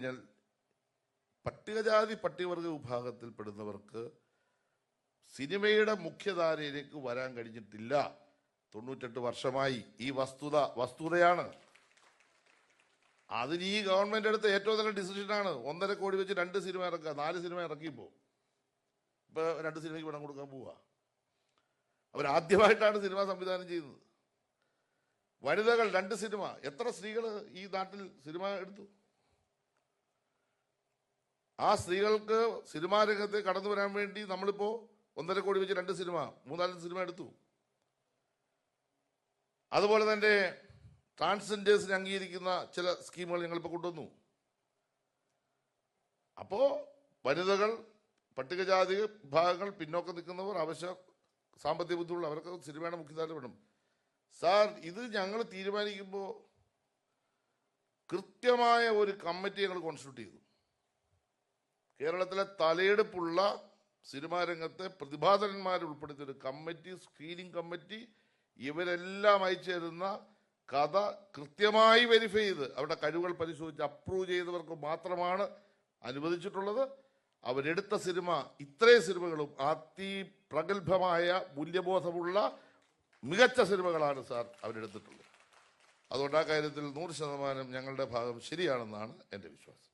കഴിഞ്ഞാൽ പട്ടികജാതി പട്ടികവർഗ വിഭാഗത്തിൽപ്പെടുന്നവർക്ക് സിനിമയുടെ മുഖ്യധാരയിലേക്ക് വരാൻ കഴിഞ്ഞിട്ടില്ല. തൊണ്ണൂറ്റെട്ട് വർഷമായി ഈ വസ്തുത വസ്തുതയാണ്. അതിന് ഈ ഗവൺമെന്റ് എടുത്ത ഏറ്റവും നല്ല ഡിസിഷനാണ്. ഒന്നര കോടി വെച്ച് രണ്ട് സിനിമ ഇറക്കുക. നാല് സിനിമ ഇറക്കിയപ്പോ ഇപ്പൊ രണ്ട് സിനിമയ്ക്ക് പണം കൊടുക്കാൻ പോവുക അവരാദ്യമായിട്ടാണ് സിനിമ സംവിധാനം ചെയ്യുന്നത്. വനിതകൾ രണ്ട് സിനിമ. എത്ര സ്ത്രീകൾ ഈ നാട്ടിൽ സിനിമ എടുത്തു? ആ സ്ത്രീകൾക്ക് സിനിമാ രംഗത്ത് കടന്നു വരാൻ വേണ്ടി നമ്മളിപ്പോ ഒന്നര കോടി വെച്ച് രണ്ട് സിനിമ മൂന്നാൽ സിനിമ എടുത്തു. അതുപോലെ തന്നെ ട്രാൻസ്ജെൻഡേഴ്സിനെ അംഗീകരിക്കുന്ന ചില സ്കീമുകൾ ഞങ്ങളിപ്പോൾ കൊണ്ടുവന്നു. അപ്പോ വനിതകൾ പട്ടികജാതി വിഭാഗങ്ങൾ പിന്നോക്കം നിൽക്കുന്നവർ അവശ്യ സാമ്പത്തിക ബുദ്ധിമുട്ടുള്ള അവർക്ക് സിനിമയുടെ മുഖ്യധാര വേണം. സാർ ഇത് ഞങ്ങൾ തീരുമാനിക്കുമ്പോൾ കൃത്യമായ ഒരു കമ്മിറ്റി ഞങ്ങൾ കോൺസ്റ്റിറ്റ്യൂട്ട് ചെയ്തു. കേരളത്തിലെ തലയെടുപ്പുള്ള സിനിമാ രംഗത്തെ പ്രതിഭാധനന്മാരെ ഉൾപ്പെടുത്തിയ ഒരു കമ്മിറ്റി സ്ക്രീനിങ് കമ്മിറ്റി ഇവരെല്ലാം അയച്ചേരുന്ന കഥ കൃത്യമായി വെരിഫൈ ചെയ്ത് അവരുടെ കഴിവുകൾ പരിശോധിച്ച് അപ്രൂവ് ചെയ്തവർക്ക് മാത്രമാണ് അനുവദിച്ചിട്ടുള്ളത്. അവരെടുത്ത സിനിമ ഇത്രയും സിനിമകളും അതിപ്രഗത്ഭമായ മൂല്യബോധമുള്ള മികച്ച സിനിമകളാണ് സാർ അവരെടുത്തിട്ടുള്ളത്. അതുകൊണ്ട് ആ കാര്യത്തിൽ നൂറ് ശതമാനം ഞങ്ങളുടെ ഭാഗം ശരിയാണെന്നാണ് എന്റെ വിശ്വാസം.